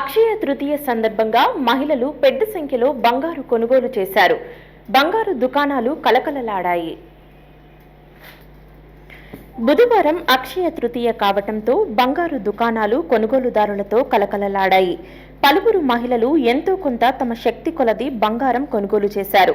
అక్షయ తృతీయ సందర్భంగా మహిళలు పెద్ద సంఖ్యలో బంగారు కొనుగోలు చేశారు. బంగారు దుకాణాలు కలకలలాడాయి. బుధవారం అక్షయ తృతీయ కావటంతో బంగారు దుకాణాలు కొనుగోలుదారులతో కలకలలాడాయి. పలువురు మహిళలు ఎంతో కొంత తమ శక్తి కొలది బంగారం కొనుగోలు చేశారు.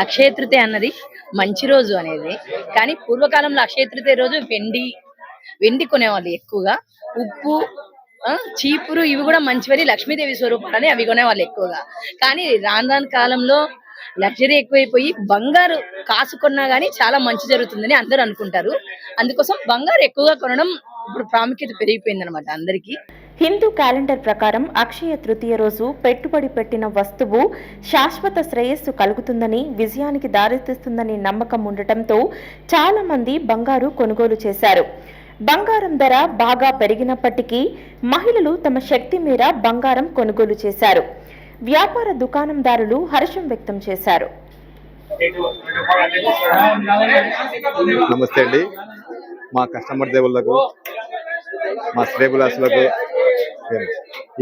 అక్షయ తృతీయ అన్నది మంచి రోజు అనేది. కానీ పూర్వకాలంలో అక్షయ తృతీయ రోజు వెండి వెండి కొనేవాళ్ళు ఎక్కువగా. ఉప్పు ఆ, చీపురు ఇవి కూడా మంచివని లక్ష్మీదేవి స్వరూపాలని అవి కొనేవాళ్ళు ఎక్కువగా. కానీ రాను రాను కాలంలో లగ్జరీ ఎక్కువైపోయి బంగారు కాసు కొన్నా గానీ చాలా మంచి జరుగుతుందని అందరూ అనుకుంటారు. అందుకోసం బంగారు ఎక్కువగా కొనడం ఇప్పుడు ప్రాముఖ్యత పెరిగిపోయింది అనమాట అందరికీ. హిందూ క్యాలెండర్ ప్రకారం అక్షయ తృతీయ రోజు పెట్టుబడి పెట్టిన వస్తువు శాశ్వత శ్రేయస్సు కలుగుతుందని విజయానికి దారితీస్తుందని నమ్మకం ఉండటంతో చాలా మంది బంగారు కొనుగోలు చేశారు. బంగారం ధర బాగా పెరిగినప్పటికీ మహిళలు తమ శక్తి మేర బంగారం కొనుగోలు చేశారు. వ్యాపార దుకాణందారులు హర్షం వ్యక్తం చేశారు. నమస్తే అండి. మా కస్టమర్ దేవుళ్ళకు మా శ్రేబులాసులకు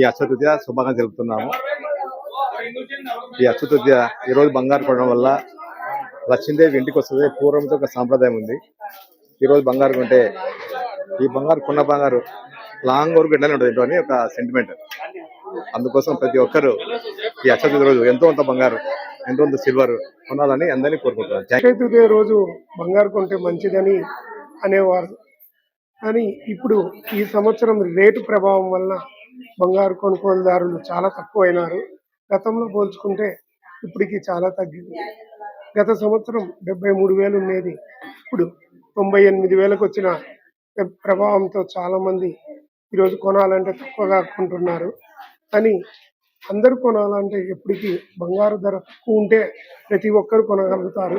ఈ అక్షతృతీయ శుభంగా తెలుపుతున్నాము. ఈ అక్షతృతీయ ఈరోజు బంగారు కొనడం వల్ల లక్ష్మీదేవి ఇంటికి వస్తుంది. పూర్వంతో ఒక సాంప్రదాయం ఉంది. ఈరోజు బంగారు కొంటే ఈ బంగారు కొన్న బంగారు లాంగ్ వరకు ఎండనే ఉంటుంది ఇంట్లో అని ఒక సెంటిమెంట్ అందుకోసం ప్రతి ఒక్కరు ఈ అక్షతృతీయ రోజు ఎంతో కొంత బంగారు ఎంతో కొంత సిల్వర్ కొనాలని అందరినీ కోరుకుంటున్నాను. థాంక్ రోజు బంగారు కొంటే మంచిదని అనేవారు కానీ ఇప్పుడు ఈ సంవత్సరం రేటు ప్రభావం వల్ల బంగారు కొనుగోలుదారులు చాలా తక్కువైనారు. గతంలో పోల్చుకుంటే ఇప్పటికి చాలా తగ్గింది. గత సంవత్సరం డెబ్బై మూడు వేలు ఉండేది. ఇప్పుడు తొంభై ఎనిమిది వేలకు వచ్చిన ప్రభావంతో చాలా మంది ఈరోజు కొనాలంటే తక్కువగా కొంటున్నారు. కానీ అందరూ కొనాలంటే ఎప్పటికీ బంగారు ధర తక్కువ ఉంటే ప్రతి ఒక్కరు కొనగలుగుతారు.